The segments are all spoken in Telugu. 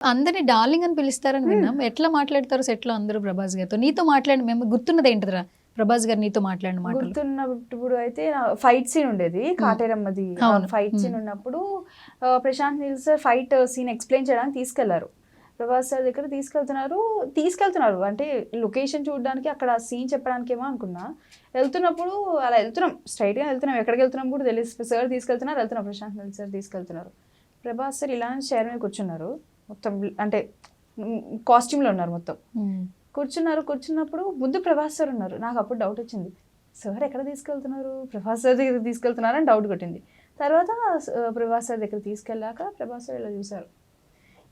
అందరిని డార్లింగ్ అని పిలుస్తారని విన్నాం. ఎట్లా మాట్లాడతారు సెట్లో అందరూ ప్రభాస్ గారితో. నీతో మాట్లాడి మేము గుర్తున్నది ఏంటిదిరా? ప్రభాస్ గారు నీతో మాట్లాడిన మాటలు. గుర్తున్నప్పుడు అయితే ఫైట్ సీన్ ఉండేది కాటేరమ్మది. Fight scene. ఉన్నప్పుడు Prashanth Neel sir fight scene explain చేయడానికి తీసుకెళ్ళారు. ప్రభాస్ సార్ దగ్గర తీసుకెళ్తున్నారు తీసుకెళ్తున్నారు. అంటే లొకేషన్ చూడడానికి అక్కడ సీన్ చెప్పడానికి ఏమో అనుకున్నా. వెళ్తున్నప్పుడు అలా వెళ్తున్నాం. straight గా వెళ్తున్నాం. ఎక్కడికి వెళ్తున్నాం కూడా తెలియదు సార్ తీసుకెళ్తున్నారు. వెళ్తున్నాం. ప్రశాంత్ నీల్ సార్ తీసుకెళ్తున్నారు. ప్రభాస్ సార్ ఇలానే చైర్ మీద కూర్చున్నారు. మొత్తం అంటే కాస్ట్యూమ్లో ఉన్నారు మొత్తం. కూర్చున్నారు కూర్చున్నప్పుడు ముందు ప్రభాస్ సార్ ఉన్నారు. నాకు అప్పుడు డౌట్ వచ్చింది. సార్ ఎక్కడ తీసుకెళ్తున్నారు? ప్రభాస్ సార్ దగ్గర తీసుకెళ్తున్నారు అని డౌట్ కొట్టింది. తర్వాత ప్రభాస్ సార్ దగ్గర తీసుకెళ్ళాక ప్రభాస్ సార్ ఇలా చూశారు.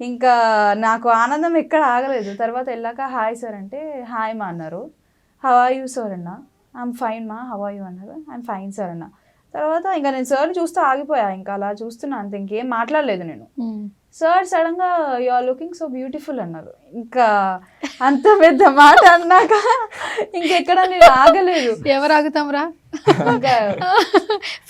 ఇంకా నాకు ఆనందం ఎక్కడ ఆగలేదు. తర్వాత వెళ్ళాక హాయ్ సార్ అంటే హాయ్ మా అన్నారు. హవా యూ సార్ అన్న. ఐఎమ్ ఫైన్ మా హవా యూ అన్నారు. ఐఎమ్ ఫైన్ సార్ అన్న. తర్వాత ఇంకా నేను సార్ చూస్తూ ఆగిపోయా ఇంకా అలా చూస్తున్నా అంతే ఇంకేం మాట్లాడలేదు నేను. సార్ సడన్గా you are looking so beautiful అన్నారు. ఇంకా అంత పెద్ద మాట అన్నాక ఇంకెక్కడ నేను ఆగలేదు. ఎవరు ఆగుతాం రా ఇంకా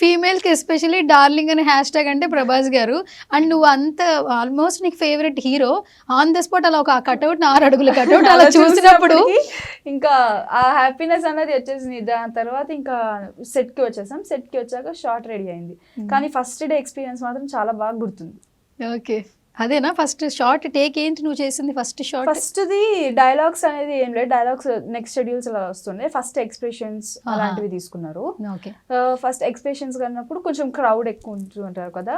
ఫీమేల్కి ఎస్పెషల్లీ డార్లింగ్ అనే హ్యాష్ ట్యాగ్ అంటే ప్రభాస్ గారు. అండ్ నువ్వు అంత ఆల్మోస్ట్ నీకు favourite hero on the spot అలా ఒక కటౌట్ ఆరు అడుగుల కటౌట్ అలా చూసినప్పుడు ఇంకా ఆ హ్యాపీనెస్ అన్నది వచ్చేసింది దాని తర్వాత ఇంకా సెట్కి వచ్చేసాం. సెట్కి వచ్చాక షార్ట్ రెడీ అయింది. కానీ ఫస్ట్ డే ఎక్స్పీరియన్స్ మాత్రం చాలా బాగా గుర్తుంది. ఓకే. అదేనా? ఫస్ట్ షార్ట్ టేక్ ఏంటి నువ్వు చేసింది first shot first the dialogues అనేది ఏం లేదు. డైలాగ్స్ నెక్స్ట్ షెడ్యూల్స్ అలా వస్తుండే ఫస్ట్ ఎక్స్ప్రెషన్స్. అలాంటివి తీసుకున్నారు. ఫస్ట్ ఎక్స్ప్రెషన్స్ కన్నప్పుడు కొంచెం క్రౌడ్ ఎక్కువ ఉంటూ ఉంటారు కదా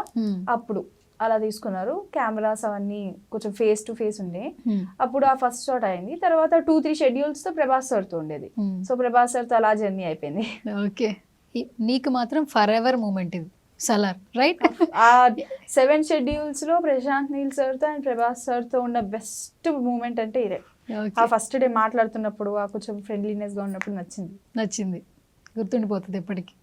అప్పుడు. అలా తీసుకున్నారు. కెమెరాస్ అవన్నీ కొంచెం ఫేస్ టు ఫేస్ ఉండే. అప్పుడు ఆ ఫస్ట్ షాట్ అయింది. తర్వాత టూ త్రీ షెడ్యూల్స్తో ప్రభాస్ సార్తో ఉండేది. సో ప్రభాస్ సార్తో అలా జర్నీ అయిపోయింది. ఓకే నీకు మాత్రం ఫర్ ఎవర్ మూమెంట్ ఇది సలార్ రైట్ ఆ సెవెన్ షెడ్యూల్స్లో ప్రశాంత్ నీల్ సార్తో అండ్ ప్రభాస్ సార్తో ఉన్న బెస్ట్ మూమెంట్ అంటే ఇదే. ఆ ఫస్ట్ డే మాట్లాడుతున్నప్పుడు ఆ కొంచెం ఫ్రెండ్లీనెస్గా ఉన్నప్పుడు నచ్చింది. నచ్చింది. గుర్తుండిపోతుంది ఎప్పటికీ.